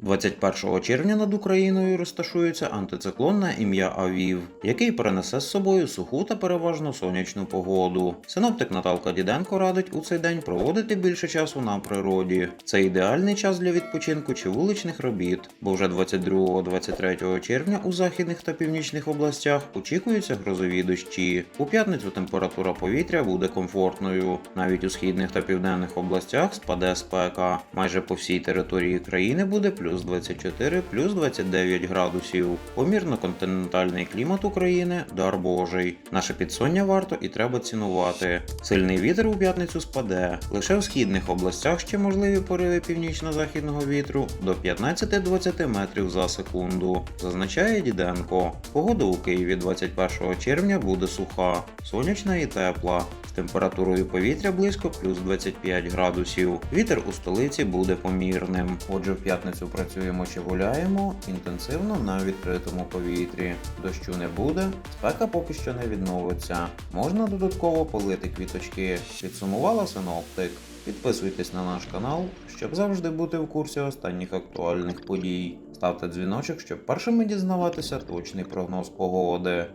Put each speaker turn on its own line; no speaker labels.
21 червня над Україною розташується антициклон на ім'я Авів, який перенесе з собою суху та переважно сонячну погоду. Синоптик Наталка Діденко радить у цей день проводити більше часу на природі. Це ідеальний час для відпочинку чи вуличних робіт, бо вже 22-23 червня у західних та північних областях очікуються грозові дощі. У п'ятницю температура повітря буде комфортною. Навіть у східних та південних областях спаде спека. Майже по всій території країни буде плюс 24, плюс 29 градусів. Помірно-континентальний клімат України дар Божий. Наше підсоння варто і треба цінувати. Сильний вітер у п'ятницю спаде. Лише в східних областях ще можливі пориви північно-західного вітру до 15-20 метрів за секунду, зазначає Діденко. Погода у Києві 21 червня буде суха, сонячна і тепла. З температурою повітря близько плюс 25 градусів. Вітер у столиці буде помірним. Отже, в п'ятницю працюємо чи гуляємо інтенсивно на відкритому повітрі. Дощу не буде, спека поки що не відновиться. Можна додатково полити квіточки. Підсумувала синоптик. Підписуйтесь на наш канал, щоб завжди бути в курсі останніх актуальних подій. Ставте дзвіночок, щоб першими дізнаватися точний прогноз погоди.